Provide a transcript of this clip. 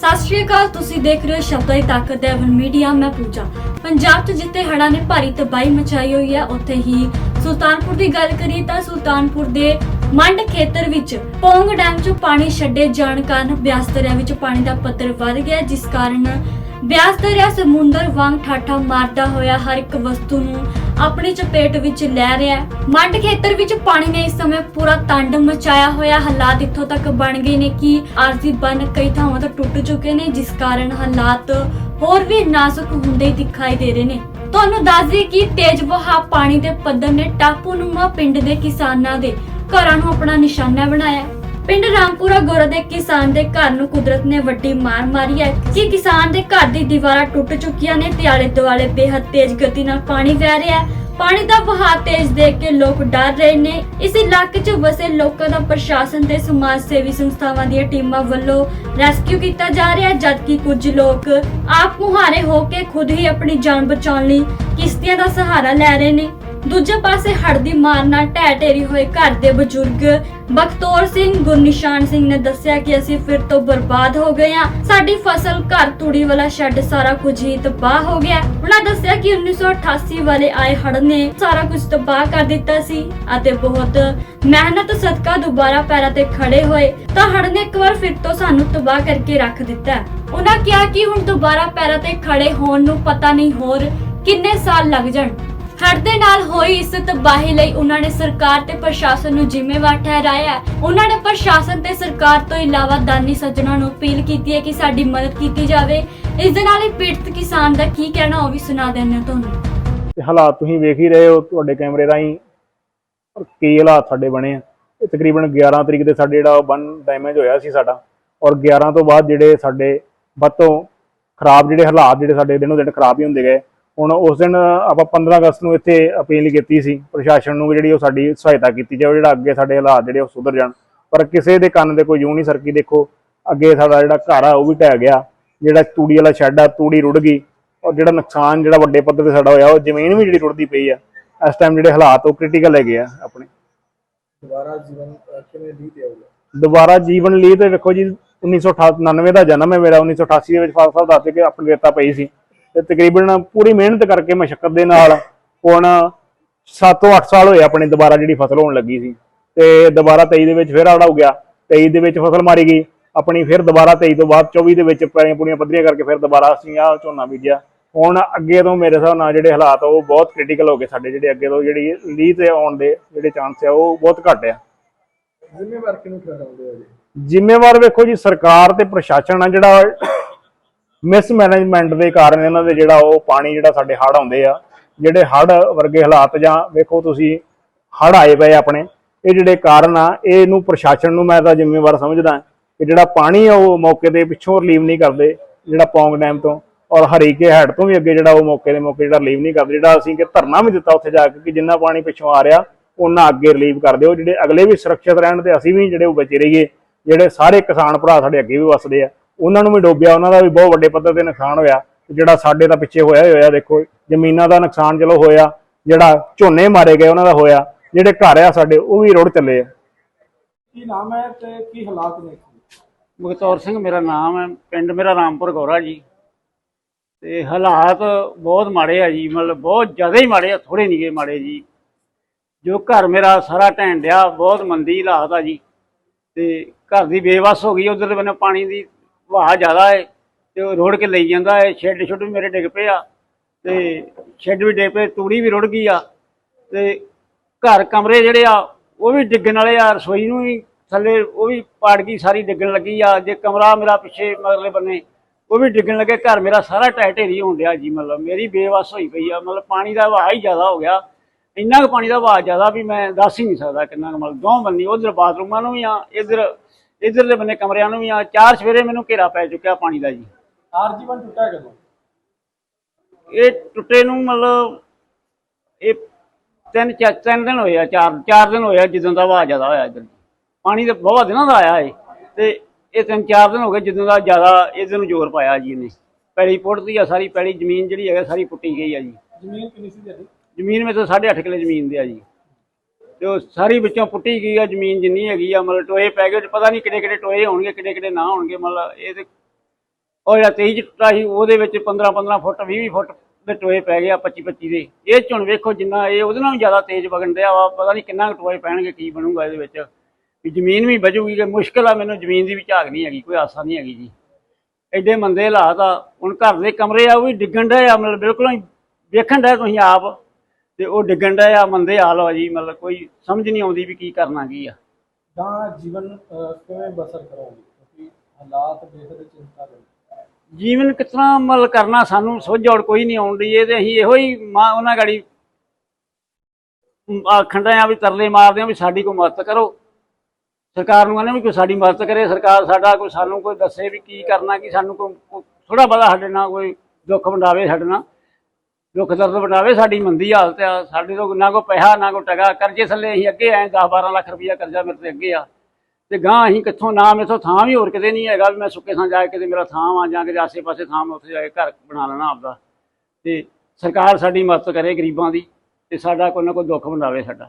ਸਤਿ ਸ਼੍ਰੀ ਅਕਾਲ, ਤੁਸੀਂ ਦੇਖ ਰਹੇ ਹੋ ਸ਼ਬਦਾਂ ਦੀ ਤਾਕਤ ਦੇ ਵਨ ਮੀਡੀਆ, ਮੈਂ ਪੂਜਾ। ਪੰਜਾਬ 'ਚ ਜਿੱਥੇ ਹੜ੍ਹਾਂ ਨੇ ਭਾਰੀ ਤਬਾਹੀ ਮਚਾਈ ਹੋਈ ਹੈ, ਉੱਥੇ ਹੀ ਸੁਲਤਾਨਪੁਰ ਦੀ ਗੱਲ ਕਰੀਏ ਤਾਂ ਸੁਲਤਾਨਪੁਰ ਦੇ ਮੰਡ ਖੇਤਰ ਵਿੱਚ ਪੌਂਗ ਡੈਮ 'ਚੋਂ ਪਾਣੀ ਛੱਡੇ ਜਾਣ ਕਾਰਨ ਬਿਆਸ ਦਰਿਆ ਵਿੱਚ ਪਾਣੀ ਦਾ ਪੱਧਰ ਵੱਧ ਗਿਆ, ਜਿਸ ਕਾਰਨ ਬਿਆਸ ਦਰਿਆ ਸਮੁੰਦਰ ਵਾਂਗ ਠਾਠਾ ਮਾਰਦਾ ਹੋਇਆ ਹਰ ਇੱਕ ਵਸਤੂ ਨੂੰ ਆਪਣੀ ਚਪੇਟ ਵਿੱਚ ਲੈ ਰਿਹਾ ਹੈ। ਮੰਡ ਖੇਤਰ ਵਿੱਚ ਪਾਣੀ ਨੇ ਇਸ ਸਮੇਂ ਪੂਰਾ ਤੰਡ ਮਚਾਇਆ ਹੋਇਆ। ਹਾਲਾਤ ਇੱਥੋਂ ਤੱਕ ਬਣ ਗਏ ਨੇ ਕਿ ਆਰਜ਼ੀ ਬੰਨ ਕਈ ਥਾਵਾਂ ਤੋਂ ਟੁੱਟ ਚੁੱਕੇ ਨੇ, ਜਿਸ ਕਾਰਨ ਹਾਲਾਤ ਹੋਰ ਵੀ ਨਾਜ਼ੁਕ ਹੁੰਦੇ ਦਿਖਾਈ ਦੇ ਰਹੇ ਨੇ। ਤੁਹਾਨੂੰ ਦੱਸ ਦਈਏ ਕਿ ਤੇਜ਼ ਵਹਾਅ ਪਾਣੀ ਦੇ ਪੱਧਰ ਨੇ ਟਾਪੂਨੁਮਾ ਪਿੰਡ ਦੇ ਕਿਸਾਨਾਂ ਦੇ ਘਰਾਂ ਨੂੰ ਆਪਣਾ ਨਿਸ਼ਾਨਾ ਬਣਾਇਆ। ਪਿੰਡ ਰਾਮਪੁਰਾ ਗੋਰਾ ਦੇ ਕਿਸਾਨ ਦੇ ਘਰ ਨੂੰ ਕੁਦਰਤ ਨੇ ਵੱਡੀ ਮਾਰ ਮਾਰੀ ਹੈ ਕਿ ਕਿਸਾਨ ਦੇ ਘਰ ਦੀ ਦੀਵਾਰਾਂ ਟੁੱਟ ਚੁੱਕੀਆਂ ਨੇ ਤੇ ਆਲੇ ਦੁਆਲੇ ਬੇਹੱਦ ਤੇਜ਼ ਗਤੀ ਨਾਲ ਪਾਣੀ ਵਹਿ ਰਿਹਾ ਹੈ। ਪਾਣੀ ਦਾ ਵਹਾਅ ਤੇਜ਼ ਦੇਖ ਕੇ ਲੋਕ ਡਰ ਰਹੇ ਨੇ। ਇਸ ਇਲਾਕੇ 'ਚ ਵਸੇ ਲੋਕਾਂ ਦਾ ਪ੍ਰਸ਼ਾਸਨ ਤੇ ਸਮਾਜ ਸੇਵੀ ਸੰਸਥਾਵਾਂ ਦੀਆਂ ਟੀਮਾਂ ਵੱਲੋਂ ਰੈਸਕਿਊ ਕੀਤਾ ਜਾ ਰਿਹਾ ਹੈ, ਜਦਕਿ ਕੁਝ ਲੋਕ ਆਪ ਮੁਹਾਰੇ ਹੋ ਕੇ ਖੁਦ ਹੀ ਆਪਣੀ ਜਾਨ ਬਚਾਉਣ ਲਈ ਕਿਸ਼ਤੀਆਂ ਦਾ ਸਹਾਰਾ ਲੈ ਰਹੇ ਨੇ। ਦੂਜੇ ਪਾਸੇ ਹੜ੍ਹ ਦੀ ਮਾਰ ਨਾਲ ਢਹਿ ਢੇਰੀ ਹੋਏ ਘਰ ਦੇ ਬਜ਼ੁਰਗ ਬਖਤੌਰ ਸਿੰਘ ਗੁਰਨਿਸ਼ਾਨ ਸਿੰਘ ਨੇ ਦੱਸਿਆ ਕਿ ਅਸੀਂ ਫਿਰ ਤੋਂ ਬਰਬਾਦ ਹੋ ਗਏ ਹਾਂ। ਸਾਡੀ ਫਸਲ ਘਰ ਤੂੜੀ ਵਾਲਾ ਸ਼ੈੱਡ ਸਾਰਾ ਕੁਝ ਹੀ ਤਬਾਹ ਹੋ ਗਿਆ ਉਹਨਾਂ ਦੱਸਿਆ ਕਿ 1988 ਵਾਲੇ ਆਏ ਹੜ ਨੇ ਸਾਰਾ ਕੁਝ ਤਬਾਹ ਕਰ ਦਿੱਤਾ ਸੀ ਅਤੇ ਬਹੁਤ ਮਿਹਨਤ ਸਦਕਾ ਦੁਬਾਰਾ ਪੈਰਾਂ ਤੇ ਖੜੇ ਹੋਏ। ਤਾਂ ਹੜ ਨੇ ਇੱਕ ਵਾਰ ਫਿਰ ਤੋਂ ਸਾਨੂੰ ਤਬਾਹ ਕਰਕੇ ਰੱਖ ਦਿੱਤਾ ਹੈ। ਉਹਨਾਂ ਕਿਹਾ ਕਿ ਹੁਣ ਦੁਬਾਰਾ ਪੈਰਾਂ ਤੇ ਖੜੇ ਹੋਣ ਨੂੰ ਪਤਾ ਨਹੀਂ ਹੋਰ ਕਿੰਨੇ ਸਾਲ ਲੱਗ ਜਾਣ। ਹੜ੍ਹ ਦੇ ਨਾਲ ਹੋਈ ਇਸ ਤਬਾਹੀ ਲਈ ਉਹਨਾਂ ਨੇ ਸਰਕਾਰ ਤੇ ਪ੍ਰਸ਼ਾਸਨ ਨੂੰ ਜ਼ਿੰਮੇਵਾਰ ਠਹਿਰਾਇਆ ਹੈ। ਉਹਨਾਂ ਨੇ ਪ੍ਰਸ਼ਾਸਨ ਤੇ ਸਰਕਾਰ ਤੋਂ ਇਲਾਵਾ ਦਾਨੀ ਸੱਜਣਾ ਨੂੰ ਅਪੀਲ ਕੀਤੀ ਹੈ ਕਿ ਸਾਡੀ ਮਦਦ ਕੀਤੀ ਜਾਵੇ। ਇਸ ਦੇ ਨਾਲ ਹੀ ਪੀੜਤ ਕਿਸਾਨ ਦਾ ਕੀ ਕਹਿਣਾ, ਉਹ ਵੀ ਸੁਣਾ ਦਿੰਦੇ ਹਾਂ ਤੁਹਾਨੂੰ। ਤੇ ਹਾਲਾਤ ਤੁਸੀਂ ਵੇਖ ਹੀ ਰਹੇ ਹੋ ਤੁਹਾਡੇ ਕੈਮਰੇ ਰਾਹੀਂ, ਔਰ ਕੀ ਹਾਲਾਤ ਸਾਡੇ ਬਣੇ ਆ। ਇਹ ਤਕਰੀਬਨ 11 ਤਰੀਕ ਦੇ ਸਾਡੇ ਜਿਹੜਾ ਬੰਨ ਡੈਮੇਜ ਹੋਇਆ ਸੀ ਸਾਡਾ, ਔਰ 11 ਤੋਂ ਬਾਅਦ ਜਿਹੜੇ ਸਾਡੇ ਵੱਧ ਤੋਂ ਖਰਾਬ ਜਿਹੜੇ ਹਾਲਾਤ ਜਿਹੜੇ ਸਾਡੇ ਦਿਨੋਂ ਦਿਨ ਖਰਾਬ ਹੀ ਹੁੰਦੇ ਗਏ ਹੁਣ ਉਸ ਦਿਨ ਆਪਾਂ 15 ਅਗਸਤ ਨੂੰ ਇੱਥੇ ਅਪੀਲ ਕੀਤੀ ਸੀ ਪ੍ਰਸ਼ਾਸਨ ਨੂੰ ਜਿਹੜੀ ਉਹ ਸਾਡੀ ਸਹਾਇਤਾ ਕੀਤੀ ਜਾਵੇ ਜਿਹੜਾ ਅੱਗੇ ਸਾਡੇ ਹਾਲਾਤ ਜਿਹੜੇ ਉਹ ਸੁਧਰ ਜਾਣ। ਪਰ ਕਿਸੇ ਦੇ ਕੰਨ ਦੇ ਕੋਈ ਜੂ ਨਹੀਂ ਸਰਕੀ ਦੇਖੋ ਅੱਗੇ ਸਾਡਾ ਜਿਹੜਾ ਘਰ ਆ ਉਹ ਵੀ ਢਹਿ ਗਿਆ ਜਿਹੜਾ ਤੂੜੀ ਵਾਲਾ ਸ਼ੈੱਡ ਆ ਤੂੜੀ ਰੁੜ ਗਈ ਔਰ ਜਿਹੜਾ ਨੁਕਸਾਨ ਜਿਹੜਾ ਵੱਡੇ ਪੱਧਰ ਤੇ ਸਾਡਾ ਹੋਇਆ ਉਹ ਜ਼ਮੀਨ ਵੀ ਜਿਹੜੀ ਰੁੜਦੀ ਪਈ ਆ ਇਸ ਟਾਈਮ ਜਿਹੜੇ ਹਾਲਾਤ ਉਹ ਕ੍ਰਿਟੀਕਲ ਹੈਗੇ ਆ ਆਪਣੇ। ਦੁਬਾਰਾ ਜੀਵਨ ਕਿਵੇਂ ਦੀ ਤੇ ਆਊਗਾ? ਦੁਬਾਰਾ ਜੀਵਨ ਲਈ ਤੇ ਵੇਖੋ ਜੀ 1999 ਦਾ ਜਨਮ ਹੈ ਮੇਰਾ 1988 ਦੇ ਵਿੱਚ ਫਾਦਰ ਸਾਹਿਬ ਦੱਸਦੇ ਕਿ ਆਪਣੀ ਰੇਤਾ ਪਈ ਸੀ। ਤੇ ਤਕਰੀਬਨ ਪੂਰੀ ਮਿਹਨਤ ਕਰਕੇ ਮਸ਼ੱਕਤ ਦੇ ਨਾਲ ਹੁਣ 7 ਤੋਂ 8 ਸਾਲ ਹੋਏ ਆਪਣੇ ਦੁਬਾਰਾ ਜਿਹੜੀ ਫਸਲ ਹੋਣ ਲੱਗੀ ਸੀ। ਤੇ ਦੁਬਾਰਾ 23 ਦੇ ਵਿੱਚ ਫਿਰ ਆੜਾ ਹੋ ਗਿਆ। 23 ਦੇ ਵਿੱਚ ਫਸਲ ਮਾਰੀ ਗਈ। ਆਪਣੀ ਫਿਰ ਦੁਬਾਰਾ 23 ਤੋਂ ਬਾਅਦ 24 ਦੇ ਵਿੱਚ ਪੈਲੀਆਂ ਪੂਰੀਆਂ ਪੱਧਰੀਆਂ ਕਰਕੇ ਫਿਰ ਦੁਬਾਰਾ ਅਸੀਂ ਆਹ ਝੋਨਾ ਬੀਜਿਆ। ਹੁਣ ਅੱਗੇ ਤੋਂ ਮੇਰੇ ਹਿਸਾਬ ਨਾਲ ਜਿਹੜੇ ਹਾਲਾਤ ਆ ਉਹ ਬਹੁਤ ਕ੍ਰਿਟੀਕਲ ਹੋ ਗਏ ਸਾਡੇ ਜਿਹੜੇ ਅੱਗੇ ਤੋਂ ਜਿਹੜੀ ਲੀਹ ਤੇ ਆਉਣ ਦੇ ਜਿਹੜੇ ਚਾਂਸ ਆ ਉਹ ਬਹੁਤ ਘੱਟ ਆ। ਜ਼ਿੰਮੇਵਾਰ ਕਿਹਨੂੰ ਠਹਿਰਾਉਂਦੇ ਹੋ ਜੀ ਜ਼ਿੰਮੇਵਾਰ ਵੇਖੋ ਜੀ ਸਰਕਾਰ ਤੇ ਪ੍ਰਸ਼ਾਸਨ ਆ ਜਿਹੜਾ ਮਿਸਮੈਨੇਜਮੈਂਟ ਦੇ ਕਾਰਨ ਇਹਨਾਂ ਦੇ ਜਿਹੜਾ ਉਹ ਪਾਣੀ ਜਿਹੜਾ ਸਾਡੇ ਹੜ੍ਹ ਆਉਂਦੇ ਆ, ਜਿਹੜੇ ਹੜ੍ਹ ਵਰਗੇ ਹਾਲਾਤ ਜਾਂ ਵੇਖੋ ਤੁਸੀਂ ਹੜ੍ਹ ਆਏ ਪਏ ਆਪਣੇ, ਇਹ ਜਿਹੜੇ ਕਾਰਨ ਆ, ਇਹਨੂੰ ਪ੍ਰਸ਼ਾਸਨ ਨੂੰ ਮੈਂ ਤਾਂ ਜ਼ਿੰਮੇਵਾਰ ਸਮਝਦਾ ਕਿ ਜਿਹੜਾ ਪਾਣੀ ਆ ਉਹ ਮੌਕੇ ਦੇ ਪਿੱਛੋਂ ਰਿਲੀਵ ਨਹੀਂ ਕਰਦੇ, ਜਿਹੜਾ ਪੌਂਗ ਡੈਮ ਤੋਂ ਔਰ ਹਰੀਕੇ ਹੈਡ ਤੋਂ ਵੀ ਅੱਗੇ ਜਿਹੜਾ ਉਹ ਮੌਕੇ ਦੇ ਮੌਕੇ ਜਿਹੜਾ ਰਿਲੀਵ ਨਹੀਂ ਕਰਦੇ, ਜਿਹੜਾ ਅਸੀਂ ਕਿ ਧਰਨਾ ਵੀ ਦਿੱਤਾ ਉੱਥੇ ਜਾ ਕੇ ਕਿ ਜਿੰਨਾ ਪਾਣੀ ਪਿੱਛੋਂ ਆ ਰਿਹਾ ਉਹਨਾਂ ਅੱਗੇ ਰਿਲੀਵ ਕਰ ਦਿਓ, ਜਿਹੜੇ ਅਗਲੇ ਵੀ ਸੁਰੱਖਿਅਤ ਰਹਿਣ ਤੇ ਅਸੀਂ ਵੀ ਜਿਹੜੇ ਉਹ ਬਚੇ ਰਹੀਏ, ਜਿਹੜੇ ਸਾਰੇ ਕਿਸਾਨ ਭਰਾ ਸਾਡੇ ਅੱਗੇ ਵੀ ਵਸਦੇ ਆ। ਉਹਨਾਂ ਨੂੰ ਵੀ ਡੋਬਿਆ ਉਹਨਾਂ ਦਾ ਵੀ ਬਹੁਤ ਵੱਡੇ ਪੱਧਰ ਤੇ ਨੁਕਸਾਨ ਹੋਇਆ। ਜਿਹੜਾ ਸਾਡੇ ਤਾਂ ਪਿੱਛੇ ਹੋਇਆ ਹੀ ਹੋਇਆ ਦੇਖੋ ਜ਼ਮੀਨਾਂ ਦਾ ਨੁਕਸਾਨ ਚਲੋ ਹੋਇਆ ਜਿਹੜਾ ਝੋਨੇ ਮਾਰੇ ਗਏ ਉਹਨਾਂ ਦਾ ਹੋਇਆ ਜਿਹੜੇ ਘਰ ਆ ਸਾਡੇ ਉਹ ਵੀ ਰੁੜ ਚੱਲੇ ਆ। ਕੀ ਨਾਮ ਹੈ ਤੇ ਕੀ ਹਾਲਾਤ ਨੇ? ਬਖਤੌਰ ਸਿੰਘ ਮੇਰਾ ਨਾਮ ਹੈ ਪਿੰਡ ਮੇਰਾ ਰਾਮਪੁਰ ਗੌਰਾ ਜੀ। ਤੇ ਹਾਲਾਤ ਬਹੁਤ ਮਾੜੇ ਆ ਜੀ ਮਤਲਬ ਬਹੁਤ ਜ਼ਿਆਦਾ ਹੀ ਮਾੜੇ ਆ ਥੋੜੇ ਨਹੀਂ ਗੇ ਮਾੜੇ ਜੀ। ਜੋ ਘਰ ਮੇਰਾ ਸਾਰਾ ਢਹਿਣ ਡਿਆ ਬਹੁਤ ਮੰਦੀ ਹਾਲਾਤ ਆ ਜੀ। ਤੇ ਘਰ ਦੀ ਬੇਵਸ ਹੋ ਗਈ ਉਧਰ ਬੰਨੇ ਪਾਣੀ ਦੀ ਵਹਾ ਜ਼ਿਆਦਾ ਹੈ ਤੇ ਉਹ ਰੋੜ ਕੇ ਲਈ ਜਾਂਦਾ ਹੈ ਸ਼ੈੱਡ ਸ਼ੁੱਡ ਵੀ ਮੇਰੇ ਡਿੱਗ ਪਏ ਆ ਤੇ ਸ਼ੈੱਡ ਵੀ ਡਿੱਗ ਪਏ, ਤੂੜੀ ਵੀ ਰੁੜ ਗਈ ਆ ਤੇ ਘਰ ਕਮਰੇ ਜਿਹੜੇ ਆ ਉਹ ਵੀ ਡਿੱਗਣ ਵਾਲੇ ਆ, ਰਸੋਈ ਨੂੰ ਵੀ ਥੱਲੇ ਉਹ ਵੀ ਪਾੜ ਗਈ, ਸਾਰੀ ਡਿੱਗਣ ਲੱਗੀ ਆ, ਜੇ ਕਮਰਾ ਮੇਰਾ ਪਿੱਛੇ ਮਗਰਲੇ ਬੰਨੇ, ਉਹ ਵੀ ਡਿੱਗਣ ਲੱਗੇ, ਘਰ ਮੇਰਾ ਸਾਰਾ ਟਹਿ ਢੇਰੀ ਹੋਣ ਡਿਆ ਜੀ, ਮਤਲਬ ਮੇਰੀ ਬੇਵਸ ਹੋਈ ਪਈ ਆ, ਮਤਲਬ ਪਾਣੀ ਦਾ ਵਹਾਅ ਹੀ ਜ਼ਿਆਦਾ ਹੋ ਗਿਆ। ਇੰਨਾ ਕੁ ਪਾਣੀ ਦਾ ਵਹਾਅ ਜ਼ਿਆਦਾ ਵੀ ਮੈਂ ਦੱਸ ਹੀ ਨਹੀਂ ਸਕਦਾ ਕਿੰਨਾ ਕੁ, ਮਤਲਬ ਦੋ ਬੰਨੀ, ਉਧਰ ਬਾਥਰੂਮਾਂ ਨੂੰ ਵੀ ਆ, ਇਧਰ ਇਧਰਲੇ ਬੰਨੇ ਕਮਰਿਆਂ ਨੂੰ ਵੀ ਆ ਚਾਰ ਸਵੇਰੇ ਮੈਨੂੰ ਘੇਰਾ ਪੈ ਚੁੱਕਿਆ ਪਾਣੀ ਦਾ ਜੀ। ਆਰ ਜੀਵਨ ਟੁੱਟਾ ਕਦੋਂ? ਇਹ ਟੁੱਟੇ ਨੂੰ ਮਤਲਬ ਇਹ ਤਿੰਨ ਚਾ- ਤਿੰਨ ਦਿਨ ਹੋਏ ਆ ਚਾਰ ਚਾਰ ਦਿਨ ਹੋਏ ਆ ਜਦੋਂ ਦਾ ਵਹਾਅ ਜ਼ਿਆਦਾ ਹੋਇਆ ਇੱਧਰ। ਪਾਣੀ ਤੇ ਬਹੁਤ ਦਿਨਾਂ ਦਾ ਆਇਆ ਏ ਤੇ ਇਹ ਤਿੰਨ ਚਾਰ ਦਿਨ ਹੋ ਗਏ ਜਦੋਂ ਦਾ ਜ਼ਿਆਦਾ ਇਹਦੇ ਨੂੰ ਜ਼ੋਰ ਪਾਇਆ ਜੀ ਇਹਨੇ। ਪੈਲੀ ਪੁੱਟਦੀ ਆ ਸਾਰੀ ਪੈਲੀ ਜ਼ਮੀਨ ਜਿਹੜੀ ਹੈਗਾ ਸਾਰੀ ਪੁੱਟੀ ਗਈ ਆ ਜੀ। ਜ਼ਮੀਨ ਕਿੰਨੀ ਸੀ ਤੁਹਾਡੀ? ਜ਼ਮੀਨ ਮੇਰੇ ਤੋਂ 8.5 ਕਿੱਲੇ ਜ਼ਮੀਨ ਦੇ ਆ ਜੀ। ਤੇ ਉਹ ਸਾਰੀ ਵਿੱਚੋਂ ਪੁੱਟੀ ਗਈ ਆ, ਜ਼ਮੀਨ ਜਿੰਨੀ ਹੈਗੀ ਆ, ਮਤਲਬ ਟੋਏ ਪੈ ਗਏ ਪਤਾ ਨਹੀਂ ਕਿਹੜੇ ਕਿਹੜੇ ਟੋਏ ਹੋਣਗੇ ਕਿਹੜੇ ਕਿਹੜੇ ਨਾ ਹੋਣਗੇ, ਮਤਲਬ ਇਹ ਤੇ ਉਹ ਜਿਹੜਾ 23 ਟੁੱਟਾ ਸੀ, ਉਹਦੇ ਵਿੱਚ 15 15 ਫੁੱਟ 20 20 ਫੁੱਟ ਦੇ ਟੋਏ ਪੈ ਗਿਆ 25 25 ਦੇ। ਇਹ 'ਚ ਹੁਣ ਵੇਖੋ ਜਿੰਨਾ, ਇਹ ਉਹਦੇ ਨਾਲੋਂ ਜ਼ਿਆਦਾ ਤੇਜ਼ ਵਗਣ ਡਿਆ ਵਾ, ਪਤਾ ਨਹੀਂ ਕਿੰਨਾ ਕੁ ਟੋਏ ਪੈਣਗੇ, ਕੀ ਬਣੂਗਾ ਇਹਦੇ ਵਿੱਚ। ਵੀ ਜ਼ਮੀਨ ਵੀ ਬਚੂਗੀ ਕਿ ਮੁਸ਼ਕਲ ਆ, ਮੈਨੂੰ ਜ਼ਮੀਨ ਦੀ ਵੀ ਝਾਕ ਨਹੀਂ ਹੈਗੀ, ਕੋਈ ਆਸਾ ਨਹੀਂ ਹੈਗੀ ਜੀ। ਐਡੇ ਮੰਦੇ ਹਾਲਾਤ ਆ, ਹੁਣ ਘਰ ਦੇ ਕਮਰੇ ਆ, ਉਹ ਵੀ ਡਿੱਗਣ ਡਏ ਆ, ਮਤਲਬ ਬਿਲਕੁਲ ਹੀ ਵੇਖਣ ਡਏ ਤੁਸੀਂ ਆਪ। ਤੇ ਉਹ ਡਿੱਗਣ ਡਏ ਆ ਮੰਦੇ ਹਾਲ ਆ ਜੀ ਮਤਲਬ ਕੋਈ ਸਮਝ ਨਹੀਂ ਆਉਂਦੀ ਵੀ ਕੀ ਕਰਨਾ ਕੀ ਆ। ਤਾਂ ਜੀਵਨ ਅਹ, ਕਿਵੇਂ ਬਸਰ ਕਰੋਗੇ ਕਿਉਂਕਿ ਹਾਲਾਤ ਬੇਹੱਦ ਚਿੰਤਾਜਨਕ ਹੈ ਜੀਵਨ ਕਿਤਨਾ ਅਮਲ ਕਰਨਾ ਸਾਨੂੰ ਸੁਝੌੜ ਕੋਈ ਨਹੀਂ ਆਉਂਦੀ ਇਹ ਤੇ ਅਸੀਂ ਇਹੋ ਹੀ ਮਾਂ ਉਹਨਾਂ ਗਾੜੀ ਆਖਣ ਰਹੇ ਆ ਵੀ ਤਰਲੇ ਮਾਰਦੇ ਆ ਵੀ ਸਾਡੀ ਕੋਈ ਮਦਦ ਕਰੋ। ਸਰਕਾਰ ਨੂੰ ਕਹਿੰਦੇ ਵੀ ਕੋਈ ਸਾਡੀ ਮਦਦ ਕਰੇ ਸਰਕਾਰ ਸਾਡਾ ਕੋਈ ਸਾਨੂੰ ਕੋਈ ਦੱਸੇ ਵੀ ਕੀ ਕਰਨਾ ਕੀ ਸਾਨੂੰ ਕੋਈ ਥੋੜਾ ਬਹੁਤਾ ਸਾਡੇ ਨਾਲ ਕੋਈ ਦੁੱਖ ਵੰਡਾਵੇ ਸਾਡੇ ਨਾਲ। ਦੁੱਖ ਦਰਦ ਵੰਡਾਵੇ ਸਾਡੀ ਮੰਦੀ ਹਾਲਤ ਆ। ਸਾਡੇ ਤੋਂ ਨਾ ਕੋਈ ਪੈਸਾ, ਨਾ ਕੋਈ ਟਗਾ ਕਰਜ਼ੇ ਥੱਲੇ ਅਸੀਂ ਅੱਗੇ ਆਏ 10 12 ਲੱਖ ਰੁਪਈਆ ਕਰਜ਼ਾ ਮੇਰੇ ਤੇ ਅੱਗੇ ਆ। ਤੇ ਗਾਂ ਅਸੀਂ ਕਿੱਥੋਂ, ਨਾ ਮੇਥੋਂ ਥਾਂ ਵੀ ਹੋਰ ਕਿਤੇ ਨਹੀਂ ਹੈਗਾ ਵੀ ਮੈਂ ਸੁੱਕੇ ਥਾਂ ਜਾ ਕੇ ਕਿਤੇ ਮੇਰਾ ਥਾਂ ਆ ਜਾਂ ਕਿਤੇ ਆਸੇ-ਪਾਸੇ ਥਾਂ ਮੈਂ ਉੱਥੇ ਜਾ ਕੇ ਘਰ ਬਣਾ ਲੈਣਾ ਆਪਦਾ। ਤੇ ਸਰਕਾਰ ਸਾਡੀ ਮਦਦ ਕਰੇ ਗਰੀਬਾਂ ਦੀ ਤੇ ਸਾਡਾ ਕੋਈ ਨਾ ਕੋਈ ਦੁੱਖ ਵੰਡਾਵੇ ਸਾਡਾ।